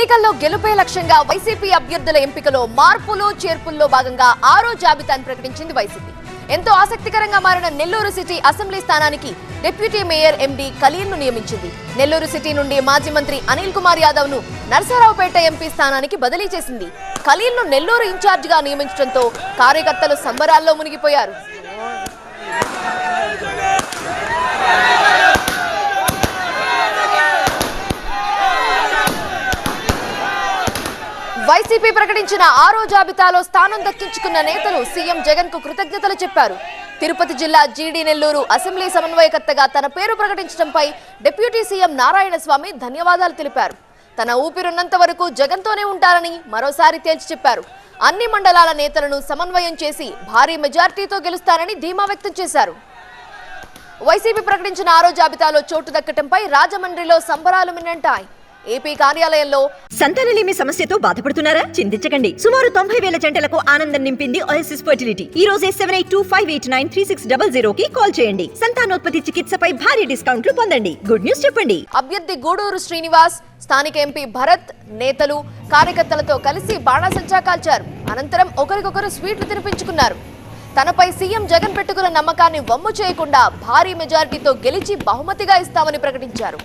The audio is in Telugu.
ఎన్నికల్లో గెలుపే లక్ష్యంగా వైసీపీ అభ్యర్థుల ఎంపికలో మార్పులు చేర్పుల్లో భాగంగా ఆరో జాబితాను ప్రకటించింది వైసీపీ. ఎంతో ఆసక్తికరంగా మారిన నెల్లూరు సిటీ అసెంబ్లీ స్థానానికి డిప్యూటీ మేయర్ ఎండి ఖలీల్ నియమించింది. నెల్లూరు సిటీ నుండి మాజీ మంత్రి అనిల్ కుమార్ యాదవ్ను నరసరావుపేట ఎంపీ స్థానానికి బదిలీ చేసింది. కలీన్ను నెల్లూరు ఇన్ఛార్జ్గా నియమించడంతో కార్యకర్తలు సంబరాల్లో మునిగిపోయారు. వైసీపీ ప్రకటించిన ఆరో జాబితాలో స్థానం దక్కించుకున్న నేతలు సీఎం జగన్కు కృతజ్ఞతలు చెప్పారు. తిరుపతి జిల్లా జీడీ నెల్లూరు అసెంబ్లీ సమన్వయకర్తగా తన పేరు ప్రకటించడంపై డిప్యూటీ సీఎం నారాయణ స్వామి ధన్యవాదాలు తెలిపారు. తన ఊపిరున్నంత వరకు జగన్తోనే ఉంటారని మరోసారి తేల్చి చెప్పారు. అన్ని మండలాల నేతలను సమన్వయం చేసి భారీ మెజార్టీతో గెలుస్తారని ధీమా వ్యక్తం చేశారు. వైసీపీ ప్రకటించిన ఆరో జాబితాలో చోటు దక్కటంపై రాజమండ్రిలో సంబరాలు మిన్నంటాయి. ఏపీ కార్యాలయంలో సంతానలేమి సమస్యతో బాధపడుతున్నారా? చింతించకండి. సుమారు తొంభై వేల జంటలకు ఆనందం నింపింది ఓఎస్ఎస్ ఫర్టిలిటీ ఈ రోజే seven eight two five eight nine three six double zero కి కాల్ చేయండి. సంతానోత్పత్తి చికిత్సపై భారీ డిస్కౌంట్లు పొందండి. గుడ్ న్యూస్ చెప్పండి. అభ్యర్థి గూడూరు శ్రీనివాస్ స్థానిక ఎంపీ భరత్ నేతలు కార్యకర్తలతో కలిసి బాణాసంచా కాల్చారు. అనంతరం ఒకరికొకరు స్వీట్లు తినిపించుకున్నారు. తనపై సీఎం జగన్ పెట్టుకున్న నమ్మకాన్ని వమ్ము చేయకుండా భారీ మెజారిటీతో గెలిచి బహుమతిగా ఇస్తామని ప్రకటించారు.